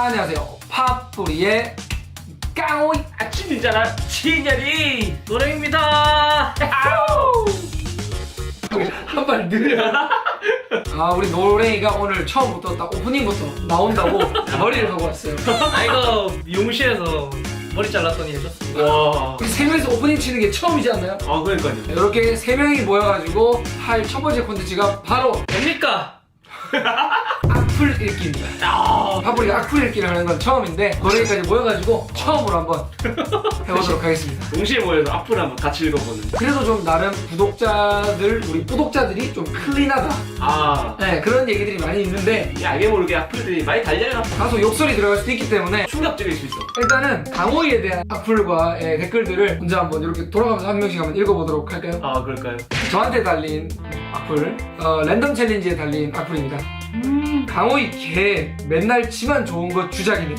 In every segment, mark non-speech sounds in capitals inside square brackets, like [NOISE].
안녕하세요. 팝뿌리의 깡오이 아침이잖아 진열이 노래입니다. 한 발 느려. 아 우리 노래이가 오늘 처음부터 딱 오프닝부터 나온다고 머리를 하고 왔어요. 아 이거 미용실에서 머리 잘랐더니 해줬습니다. 와. 우리 세 명이서 오프닝 치는 게 처음이지 않나요? 아 그러니까요. 이렇게 세 명이 모여가지고 할 첫 번째 콘텐츠가 바로 뭡니까? [LAUGHS] 악플 읽기입니다. 아. 팝뿌리가 악플 읽기를 하는 건 처음인데 노래이까지 모여가지고 처음으로 한번 해보도록 하겠습니다. 동시에 모여서 앞으로 한번 같이 읽어보는. 그래도 좀 나름 구독자들 우리 구독자들이 좀 클린하다. 아. 네 그런 얘기들이 많이 있는데 이 알게 모르게 악플들이 많이 달려가 다소 욕설이 들어갈 수도 있기 때문에 충격적일 수 있어. 일단은 강호이에 대한 악플과 예, 댓글들을 먼저 한번 이렇게 돌아가면서 한 명씩 한번 읽어보도록 할까요? 아 그럴까요? 저한테 달린 악플, 어, 랜덤 챌린지에 달린 악플입니다. 강호이 개 맨날 치만 좋은 거 주작이네.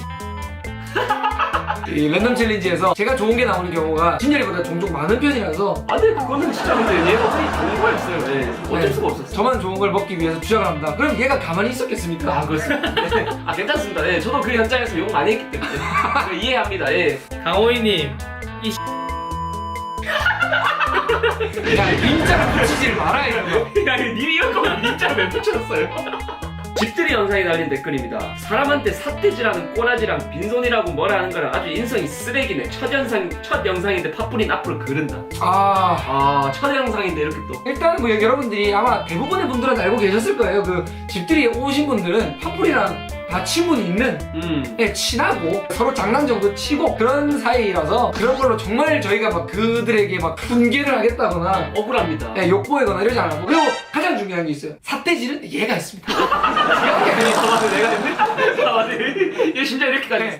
이 랜덤 챌린지에서 제가 좋은 게 나오는 경우가 진열이보다 종종 많은 편이라서 아 근데 그거는 진짜 근데 얘가 거의 좋은 거였어요. 예. 어쩔 네, 수가 없었어. 저만 좋은 걸 먹기 위해서 주작을 합니다. 그럼 얘가 가만히 있었겠습니까? 아 그렇습니다. 네. 아 괜찮습니다. 예. 저도 그 현장에서 욕 많이 했기 때문에 그 이해합니다. 예. 강호이님 야, 민자를 붙이질 마라 이런 거. 야, 이거 니 이런 거면 진짜 왜 붙였어요? 집들이 영상에 달린 댓글입니다. 사람한테 삿대질하는 꼬라지랑 빈손이라고 뭐라 하는 거랑 아주 인성이 쓰레기네. 첫 영상, 첫 영상인데 팝뿌린 앞으로 그른다. 아. 아, 첫 영상인데 이렇게 또. 일단 뭐 여러분들이 아마 대부분의 분들은 알고 계셨을 거예요. 그 집들이에 오신 분들은 팝불이랑 다 친분이 있는 음. 예, 친하고 서로 장난 정도 치고 그런 사이라서 그런 걸로 정말 저희가 막 그들에게 막 분개를 하겠다거나 억울합니다. 예, 욕보이거나 이러지 않았고 그리고 가장 중요한 게 있어요. 삿대질은 얘가 했습니다. [LAUGHS] 아, 내가 됐네? 아, 맞네. 얘 심지어 이렇게까지.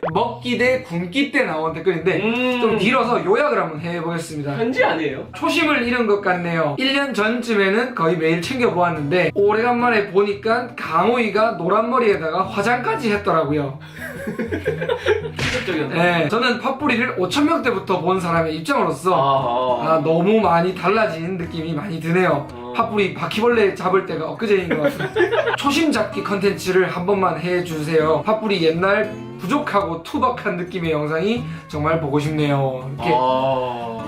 네, 먹기 대 굶기 때 나온 댓글인데 음. 좀 길어서 요약을 한번 해보겠습니다. 편지 아니에요? 초심을 잃은 것 같네요. 1년 전쯤에는 거의 매일 챙겨보았는데 오래간만에 보니까 강호이가 노란 머리에다가 화장까지 했더라고요. [LAUGHS] 충격적이었네. 네, 저는 팝뿌리를 5천명 때부터 본 사람의 입장으로서 아, 아, 너무 많이 달라진 느낌이 많이 드네요. 어. 팝뿌리 바퀴벌레 잡을 때가 엊그제인 것 같아요. [LAUGHS] 초심 잡기 컨텐츠를 한 번만 해주세요. 팝뿌리 옛날 부족하고 투박한 느낌의 영상이 정말 보고 싶네요. 이렇게 아.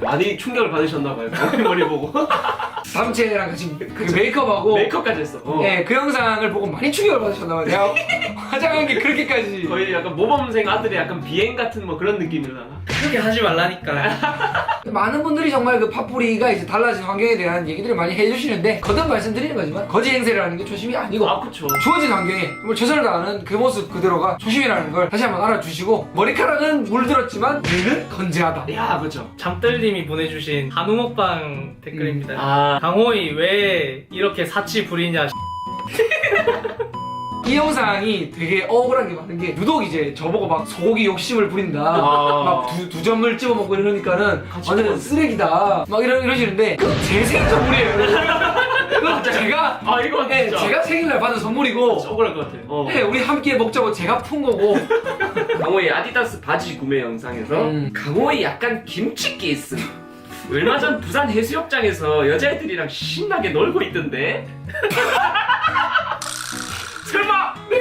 많이 충격을 받으셨나봐요. 머리 머리 보고. [LAUGHS] 삼체랑 같이 그 메이크업하고 메이크업까지 했어. 어. 네, 그 영상을 보고 많이 충격을 받으셨나봐요. 내가 [LAUGHS] 화장한 게 그렇게까지. 거의 약간 모범생 아들의 약간 비행 같은 뭐 그런 느낌이라. 그렇게 하지 말라니까. [LAUGHS] 많은 분들이 정말 그 팝뿌리가 이제 달라진 환경에 대한 얘기들을 많이 해주시는데 거듭 말씀드리는 거지만 거지 행세를 하는 게 초심이 아니고 아 그쵸. 주어진 환경에 정말 최선을 다하는 그 모습 그대로가 초심이라는 걸 다시 한번 알아주시고 머리카락은 물들었지만 눈은 건재하다. 야 그쵸. 잠들님이 보내주신 한우 먹방 댓글입니다. 아 강호이 왜 이렇게 사치 부리냐? [LAUGHS] 이 영상이 되게 억울한 게 많은 게 유독 이제 저보고 막 소고기 욕심을 부린다 아. 막 두, 두 점을 찍어 먹고 이러니까는 완전. 쓰레기다 막 이러, 이러시는데 제 생일 선물이에요 그거 [LAUGHS] 제가 아 이거 네, 진짜 제가 생일날 받은 선물이고 억울할 것 같아. 어. 네, 우리 함께 먹자고 제가 푼 거고 [LAUGHS] 강호의 아디다스 바지 구매 영상에서 음. 강호의 약간 김치 케이스. 얼마 전 부산 해수욕장에서 여자애들이랑 신나게 놀고 있던데. [LAUGHS]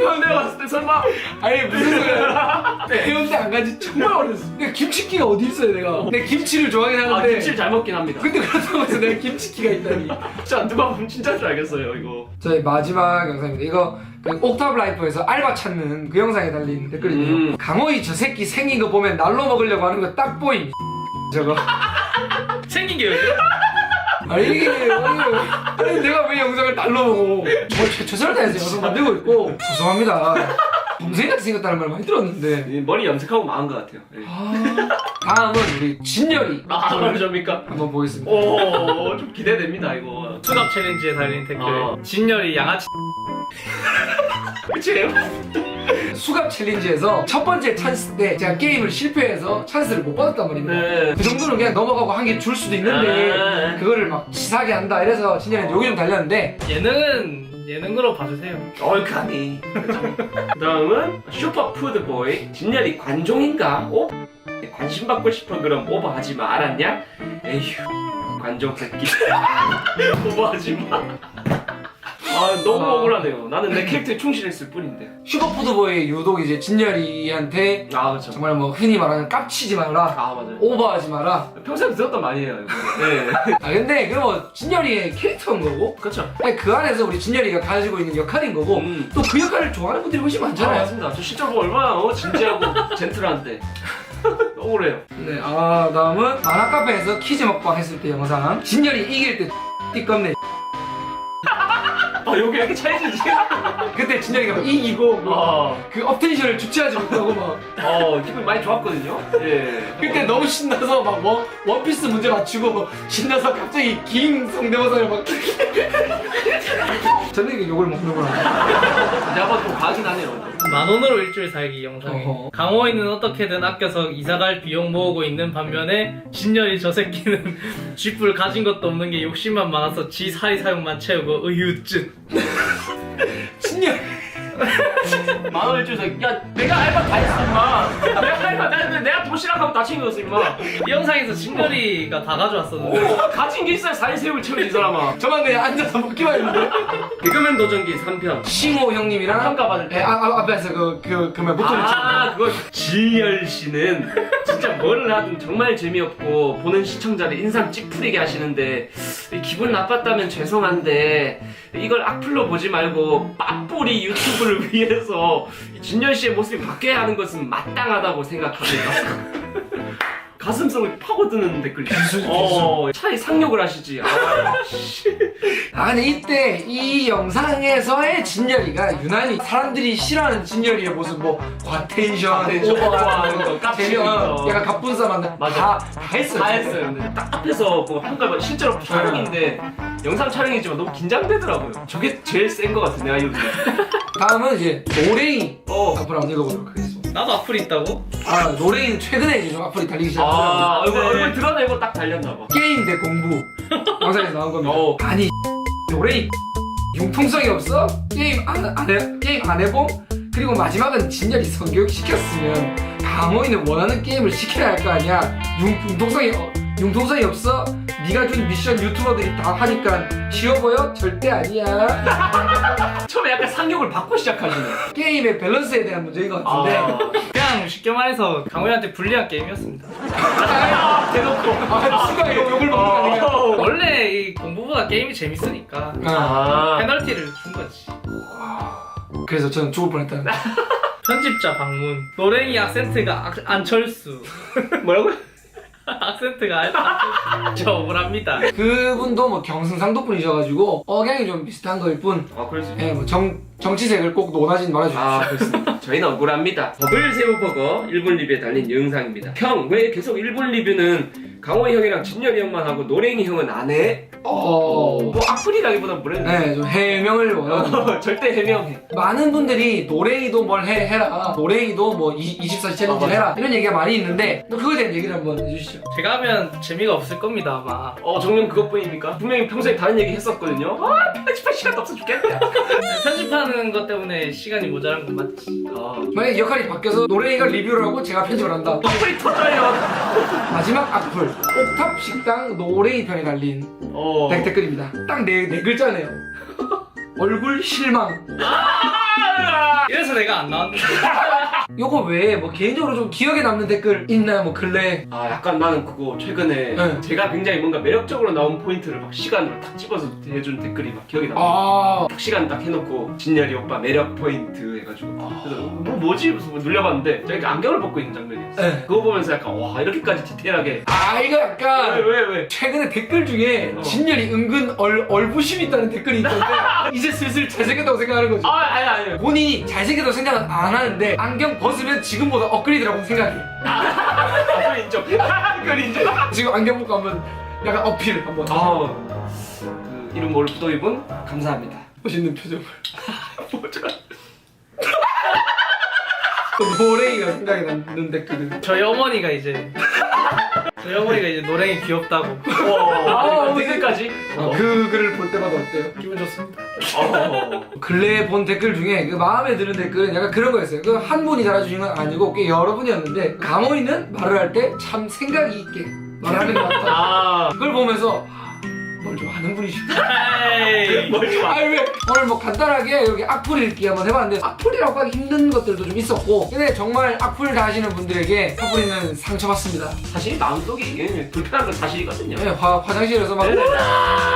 설마 내가 봤을 때 설마 아니 무슨 소리야 [LAUGHS] 해운대 안 간지 정말 오래됐어 내가 김치기가 어디 있어요 내가 내가 김치를 좋아하긴 아 하는데 김치를 잘 먹긴 합니다. 근데 그렇다고 해서 내가 김치기가 있다니 [LAUGHS] 진짜 누가 보면 진짜인 줄 알겠어요 이거. 저희 마지막 영상입니다. 이거 그 옥탑 라이프에서 알바 찾는 그 영상에 달린 댓글이에요. 음. 강호이 저 새끼 생긴 거 보면 날로 먹으려고 하는 거 딱 보임. 저거. [LAUGHS] 생긴 게 왜죠? 아니 이게 아니, 아니 내가 왜 영상을 날로 먹어? 저 최- 최선을 다해서 영상 만들고 있고 죄송합니다. 동생같이 생겼다는 말 많이 들었는데. 이 머리 염색하고 망한 것 같아요. 예. 아, 다음은 우리 진열이 아 그러십니까? 한번 보겠습니다. 오 좀 기대됩니다 이거. 수갑 챌린지에 달린 댓글. 어. 진열이 양아치. [LAUGHS] 그치예요? 수갑 챌린지에서 첫 번째 찬스 때 제가 게임을 실패해서 찬스를 못 받았단 말입니다. 네. 그 정도는 그냥 넘어가고 한 개 줄 수도 있는데 아. 그거를 막 치사하게 한다 이래서 진열이 욕이 좀 달렸는데 예능은 예능으로 봐주세요. 얼카니. 그 [LAUGHS] 다음은 슈퍼푸드보이 진열이 관종인가? 오? 관심 받고 싶어 그럼 오버 하지 마 알았냐? 에휴 관종 새끼 [LAUGHS] 오버 하지 마. 아 너무 아. 억울하네요. 나는 내 캐릭터에 충실했을 뿐인데. 슈퍼푸드보이 유독 이제 진열이한테 아 그렇죠. 정말 뭐 흔히 말하는 깝치지 마라 아 맞아요. 오버하지 마라 평소에 들었던 말이에요. 이거. 네. [LAUGHS] 아 근데 그거 뭐 진열이의 캐릭터인 거고 그렇죠. 아니, 그 안에서 우리 진열이가 가지고 있는 역할인 거고 음. 또 그 역할을 좋아하는 분들이 훨씬 아, 많잖아요 맞습니다. 저 실제로 얼마나 어, 진지하고 [LAUGHS] 젠틀한데 [LAUGHS] 억울해요. 네, 아 다음은 만화 카페에서 퀴즈 먹방 했을 때 영상 진열이 이길 때 띠껍네 [LAUGHS] 아 여기 이렇게 차이지지? [LAUGHS] 그때 진열이가 막 이기고 뭐 아, 그 업텐션을 주체하지 못하고 막 어 기분 많이 좋았거든요. 예. 그때 너무 신나서 막 원, 원피스 문제 맞추고 뭐 신나서 갑자기 긴 성대모사를 막 이게 욕을 먹는구나 내가 좀 과하긴 하네요. 만 원으로 일주일 살기 영상이 어허. 강호이는 어떻게든 아껴서 이사갈 비용 모으고 있는 반면에 진열이 저 새끼는 [LAUGHS] 쥐뿔 가진 것도 없는 게 욕심만 많아서 지 사리 사용만 채우고 의유증 [LAUGHS] 진열 [LAUGHS] 만 원을 주서 야 내가 알바 다 했어 임마. 내가 알바 다 했는데 내가 도시락하고 다 챙겼어 임마. 이 영상에서 진열이가 다 가져왔었는데 오, 가진 게 있어야 사리새우를 채우지 이 사람아. 저만 그냥 앉아서 먹기만 했는데 개그맨 도전기 3편. 싱호 형님이랑 평가 받을 때. 예, 아, 아, 앞에서 그, 그, 그만 목소리 아, 그거 진열 씨는 진짜 뭐를 하든 정말 재미없고 보는 시청자를 인상 찌푸리게 하시는데 기분 나빴다면 죄송한데 이걸 악플로 보지 말고 빠뿌리 유튜브를 [LAUGHS] 위해서 이 진열 씨의 모습이 바뀌어야 하는 것은 마땅하다고 생각합니다. [LAUGHS] 가슴속을 파고드는 댓글이. 어, 차라리 상욕을 하시지. 아, 씨. 아 근데 이때 이 영상에서의 진열이가 유난히 사람들이 싫어하는 진열이의 모습 뭐 과텐션, 과텐션, 오버하는 오버하는 거, 거, 재미- 거. 어, 약간 가뿐싸만 맞아. 다, 다 했어요 다 했어요. 근데 딱 앞에서 뭐 평가 실제로 촬영인데 영상 촬영이지만 너무 긴장되더라고요. 저게 제일 센것 같아 내가 이거. 다음은 이제 노랭이 어. 앞으로 한번 읽어보도록 하겠습니다 나도 악플 있다고? 아 노랭이는 최근에 이제 좀 앞으로 달리기 시작했어요 아 얼굴 네. 얼굴 드러내고 딱 달렸나 봐. 게임 대 공부 영상에서 나온 겁니다 어. 아니 노랭이 융통성이 없어? 게임 안, 안 해, 게임 안 해봄? 그리고 마지막은 진열이 성교육 시켰으면 강호이는 원하는 게임을 시켜야 할 거 아니야 융, 융통성이 어, 융통성이 없어? 네가 준 미션 유튜버들이 다 하니까 쉬워 보여? 절대 아니야 [LAUGHS] 처음에 약간 상욕을 받고 시작하시네. 게임의 밸런스에 대한 문제인 것 같은데 아, 그냥 쉽게 말해서 강호이한테 불리한 게임이었습니다 아, [LAUGHS] 대놓고. 아 추가 욕- 욕을 먹는 거 아니야 어. 원래 이 공부보다 게임이 재밌으니까 아, 아. 페널티를 준 거지 그래서 저는 죽을 뻔했다는 거. [LAUGHS] 편집자 방문 노랭이 악센트가 악- 안철수 뭐라고? 악센트가 안철수 저 억울합니다 그분도 뭐 경승상도 분이셔가지고 억양이 좀 비슷한 거일 뿐 아 그럴 수 있죠. 예, 뭐 정, 정치색을 꼭 논하진 말아주십시오 아 그렇습니다. 저희는 억울합니다. 버블 새우 버거 1분 리뷰에 달린 영상입니다. 형 왜 계속 1분 리뷰는 강호이 형이랑 진열이 형만 하고 노랭이 형은 안 해? 어... 뭐 악플이라기보다 뭐래? 네, 좀 해명을 어, [LAUGHS] 절대 해명해. 많은 분들이 노랭이도 뭘 해, 해라 노랭이도 뭐 24시 챌린지를 아, 맞아. 해라 이런 얘기가 많이 있는데 또 그거에 대한 얘기를 한번 해주시죠 제가 하면 재미가 없을 겁니다 아마 어 정녕 그것뿐입니까? 분명히 평소에 다른 얘기 했었거든요. 아 편집할 시간도 없어 죽겠네. [LAUGHS] 편집하는 것 때문에 시간이 모자란 건 맞지 아 만약에 역할이 바뀌어서 노랭이가 리뷰를 하고 제가 편집을 한다 악플이 터져요. 마지막 악플 옥탑 식당 노랭이 편에 달린 어. 댓- 댓글입니다 딱네 네 글자네요 [LAUGHS] 얼굴 실망 아! 이래서 내가 안 나왔는데 [LAUGHS] 요거 외에 뭐 개인적으로 좀 기억에 남는 댓글 있나요? 뭐 근래 아 약간 나는 그거 최근에 네. 제가 굉장히 뭔가 매력적으로 나온 포인트를 막 시간으로 딱 집어서 해준 댓글이 막 기억이 나. 아딱 시간 딱 해놓고 진열이 오빠 매력 포인트 해가지고 그래서 뭐 뭐지? 무슨 뭐 눌려봤는데 저희가 안경을 벗고 있는 장면이었어. 네. 그거 보면서 약간 와 이렇게까지 디테일하게 아 이거 왜 약간 왜 왜? 최근에 댓글 중에 어. 진열이 은근 얼, 얼부심 있다는 댓글이 있던데 [LAUGHS] 이제 슬슬 잘생겼다고 생각하는 거죠 아 아니 아니. 본인이 잘생겼다고 생각은 안 하는데 안경 벗으면 지금보다 업그레이드라고 생각해 아, 그건 인정. [LAUGHS] 그건 인정. 지금 안경 벗고 한번 약간 어필 한번 아, 그 이름 모를 부도이분 감사합니다. 멋있는 표정을 [LAUGHS] 뭐죠? 또 노랭이가 생각이 나는 댓글은 저희 어머니가 이제 저희 어머니가 이제 노랭이 귀엽다고 아, 댓글까지. 어, 그 글을 볼 때마다 어때요? 기분 좋습니다 어. 근래에 본 댓글 중에 그 마음에 드는 댓글은 약간 그런 거였어요. 그 한 분이 달아주신 건 아니고 꽤 여러 분이었는데 강호이는 말을 할 때 참 생각이 있게 말하는 것 같다. 아, 그걸 보면서 아, 뭘 좋아하는 분이시고 에이. [LAUGHS] 뭘 좋아? 아니 왜 오늘 뭐 간단하게 여기 악플 읽기 한번 해봤는데 악플이라고 하기 힘든 것들도 좀 있었고 근데 정말 악플 다 하시는 분들에게 파뿌리는 상처받습니다 사실 마음속에 이게 불편한 건 사실이거든요. 네, 화, 화장실에서 막.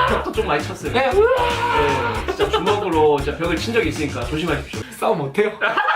벽도 좀 많이 쳤어요. 네, 네, 진짜 주먹으로 진짜 벽을 친 적이 있으니까 조심하십시오. 싸움 못해요 [LAUGHS]